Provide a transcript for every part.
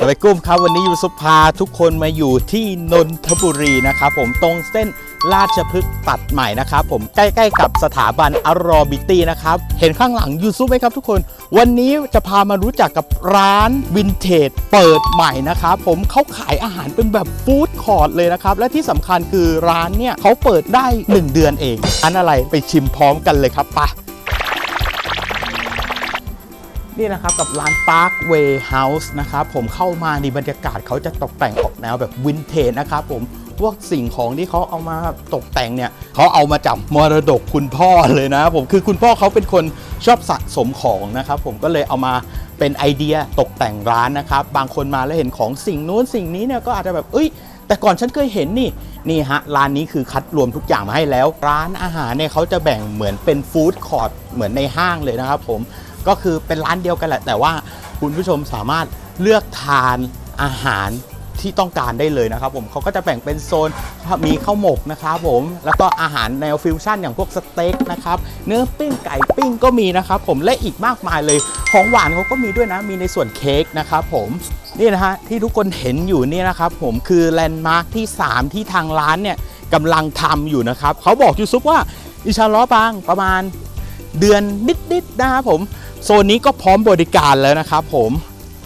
สวัสดีกุ้มครับวันนี้ยูสุพาทุกคนมาอยู่ที่นนทบุรีนะครับผมตรงเส้นราชพฤกษ์ตัดใหม่นะครับผมใกล้ๆกับสถาบันอารอบิตี้นะครับเห็นข้างหลังยูซุปไหมครับทุกคน วันนี้จะพามารู้จักกับร้านวินเทจเปิดใหม่นะครับผมเขาขายอาหารเป็นแบบฟู้ดคอร์ทเลยนะครับ และที่สำคัญคือร้านเนี่ยเขาเปิดได้ 1 เดือนเอง อันอะไรไปชิมพร้อมกันเลยครับไปะ นี่นะครับกับร้าน Parkway House นะครับผมเข้ามาในบรรยากาศเขาจะตกแต่งออกแนวแบบวินเทจนะครับผมพวกสิ่งของที่เขาเอามาตกแต่งเนี่ยเขาเอามาจากมรดกคุณพ่อเลยนะผมคือคุณพ่อเขาเป็นคนชอบสะสมของนะครับผมก็เลยเอามาเป็นไอเดียตกแต่งร้านนะครับ บางคนมาแล้วเห็นของสิ่งนู้นสิ่งนี้เนี่ยก็อาจจะแบบเอ้ย แต่ก่อนฉันเคยเห็นนี่นี่ฮะร้านนี้คือคัดรวมทุกอย่างมาให้แล้ว ร้านอาหารเนี่ยเขาจะแบ่งเหมือนเป็นฟู้ดคอร์ทเหมือนในห้างเลยนะครับผม ก็คือเป็นร้านเดียวกันแหละ แต่ว่าคุณผู้ชมสามารถเลือกทานอาหารที่ต้องการได้เลยนะครับผมเขาก็จะแบ่งเป็นโซนมีข้าวหมกนะครับผม แล้วก็อาหารแนวฟิวชั่นอย่างพวกสเต็กนะครับ เนื้อปิ้งไก่ปิ้งก็มีนะครับผมและอีกมากมายเลย ของหวานเขาก็มีด้วยนะ มีในส่วนเค้กนะครับผมนี่นะฮะที่ทุกคนเห็นอยู่นี่นะครับผมคือแลนด์มาร์คที่ 3 ที่ทางร้านเนี่ยกำลังทำอยู่นะครับเขาบอกยูซุปว่าอิชาล้อบางประมาณเดือนนิดๆนะครับผม โซนนี้ก็พร้อมบริการแล้วนะครับผม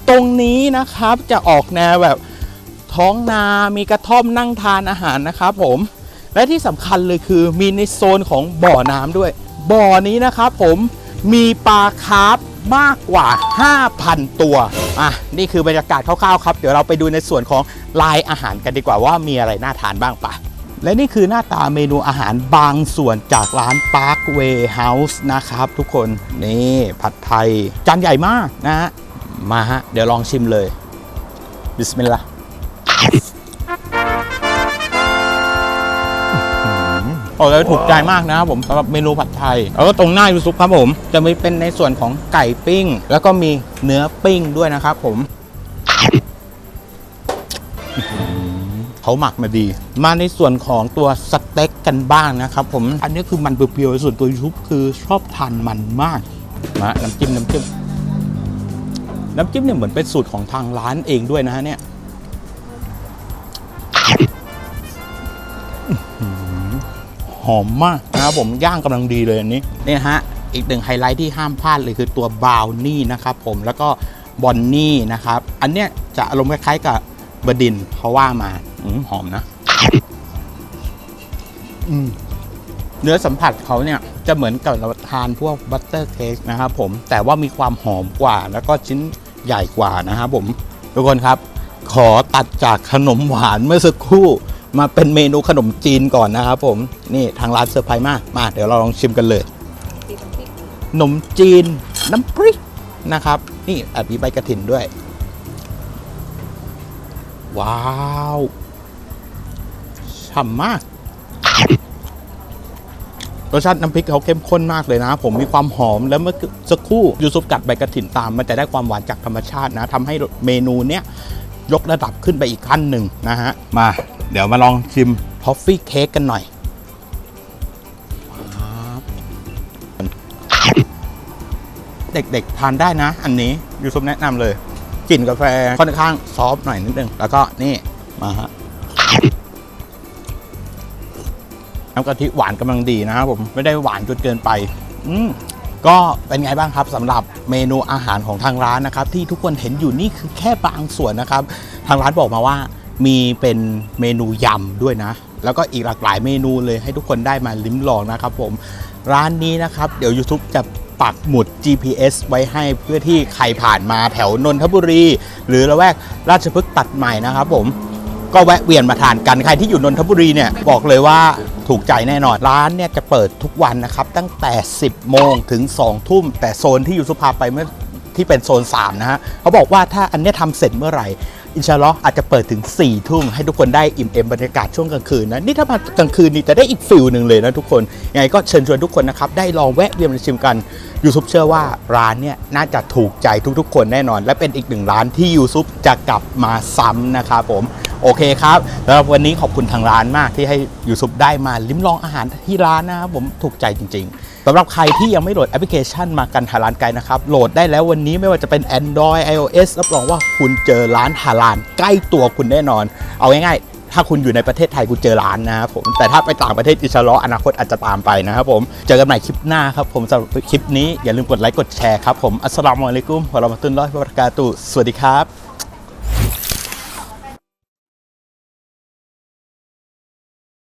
ตรงนี้นะครับจะออกแนวแบบท้องนา มีกระท่อมนั่งทานอาหารนะครับผม และที่สำคัญเลยคือมีในโซนของบ่อน้ำด้วย บ่อนี้นะครับผมมีปลาคาร์ฟมากกว่า 5,000 ตัว อะ นี่คือบรรยากาศคร่าวๆครับ เดี๋ยวเราไปดูในส่วนของลายอาหารกันดีกว่าว่ามีอะไรน่าทานบ้างปะ และนี่คือหน้าตาเมนูอาหารบางส่วนจากร้าน Parkway House นะครับทุกคน นี่ผัดไทย จานใหญ่มากนะฮะ มาฮะ เดี๋ยวลองชิมเลย บิสมิลลาห์โอ้แล้วถูกใจมากนะครับผมสำหรับเมนูผัดไทย แล้วก็ตรงหน้ายูซุปครับผม จะมีเป็นในส่วนของไก่ปิ้ง แล้วก็มีเนื้อปิ้งด้วยนะครับผม เขาหมักมาดี มาในส่วนของตัวสเต็กกันบ้างนะครับผมอันนี้คือมันเปรียวๆส่วนตัวยูบคือชอบทานมันมากมาน้ำจิ้มน้ำจิ้มน้ำจิ้มเนี่ยเหมือนเป็นสูตรของทางร้านเองด้วยนะฮะเนี่ยหอมมากนะครับผมย่างกำลังดีเลยอันนี้เนี่ยฮะอีกหนึ่งไฮไลท์ที่ห้ามพลาดเลยคือตัวบราวนี่นะครับผมแล้วก็บอนนี่นะครับ อันเนี้ยจะอารมณ์คล้ายๆกับบดินเขาว่ามา อมหอมนะอืมเนื้อสัมผัสเขาเนี่ยจะเหมือนกับเราทานพวกบัตเตอร์เค้กนะครับผมแต่ว่ามีความหอมกว่าแล้วก็ชิ้นใหญ่กว่านะครับผมทุกคนครับ ขอตัดจากขนมหวานเมื่อสักครู่ มาเป็นเมนูขนมจีนก่อนนะครับผมนี่ทางร้านเซอร์ไพรส์มากมาเดี๋ยวเราลองชิมกันเลยขนมจีนน้ำพริกนะครับ นี่แอบมีใบกระถินด้วย ว้าว ฉ่ำมาก รสชาติน้ำพริกเขาเข้มข้นมากเลยนะ ผมมีความหอมแล้วเมื่อสักครู่ยูซุปกัดใบกระถิ่นตาม มันจะได้ความหวานจากธรรมชาตินะทำให้เมนูเนี้ยยกระดับขึ้นไปอีกขั้นหนึ่งนะฮะ มา เดี๋ยวมาลองชิมทอฟฟี่เค้กกันหน่อยเด็กๆ ทานได้นะ อันนี้ยูซุปแนะนำเลยกลิ่นกาแฟค่อนข้างซอฟต์หน่อยนิดนึง แล้วก็นี่มาฮะ น้ำกะทิหวานกำลังดีนะครับผมไม่ได้หวานจนเกินไป อืมก็เป็นไงบ้างครับสำหรับเมนูอาหารของทางร้านนะครับ ที่ทุกคนเห็นอยู่นี่คือแค่บางส่วนนะครับ ทางร้านบอกมาว่ามีเป็นเมนูยำด้วยนะ แล้วก็อีกหลากหลายเมนูเลยให้ทุกคนได้มาลิ้มลองนะครับผมร้านนี้นะครับ เดี๋ยว YouTube จะปักหมุด GPS ไว้ให้เพื่อที่ใครผ่านมาแถวนนทบุรี หรือละแวกราชพฤกษ์ตัดใหม่นะครับผม ก็แวะเวียนมาทานกันใครที่อยู่นนทบุรีเนี่ยบอกเลยว่าถูกใจแน่นอน ร้านเนี่ยจะเปิดทุกวันนะครับ ตั้งแต่ 10 โมงถึง 2 ทุ่ม แต่โซนที่อยู่สุภาไปเมื่อที่เป็นโซน 3 นะฮะเขาบอกว่าถ้าอันเนี้ยทำเสร็จเมื่อไหร่ อินชาลออาจจะเปิดถึง 4 ทุ่ม ให้ทุกคนได้อิ่มเอมบรรยากาศช่วงกลางคืนนะ นี่ถ้ามากลางคืนนี่จะได้อีกฟิลหนึ่งเลยนะทุกคน ยังไงก็เชิญชวนทุกคนนะครับ ได้ลองแวะเวียนมาชิมกัน ยูซุปเชื่อว่าร้านเนี่ยน่าจะถูกใจทุกๆ คนแน่นอน และเป็นอีกหนึ่งร้านที่ยูซุปจะกลับมาซ้ำนะครับผม โอเคครับแล้ววันนี้ขอบคุณทางร้านมากที่ให้ยูซุปได้มาลิ้มลองอาหารที่ร้านนะครับผมถูกใจจริง ๆสำหรับใครที่ยังไม่โหลดแอปพลิเคชันมากันหาร้านไกลนะครับโหลดได้แล้ววันนี้ไม่ว่าจะเป็น Android iOS รับรองว่าคุณเจอร้านหาร้านใกล้ตัวคุณแน่นอน เอาง่ายๆ ถ้าคุณอยู่ในประเทศไทยคุณเจอร้านนะครับผมแต่ถ้าไปต่างประเทศอิสระอนาคตอาจจะตามไปนะครับผมเจอกันใหม่คลิปหน้าครับผมสำหรับคลิปนี้อย่าลืมกดไลค์กดแชร์ครับผมอัสสลามุอะลัยกุมวะเราะมะตุลลอฮิวะบะเราะกาตุสวัสดีครับ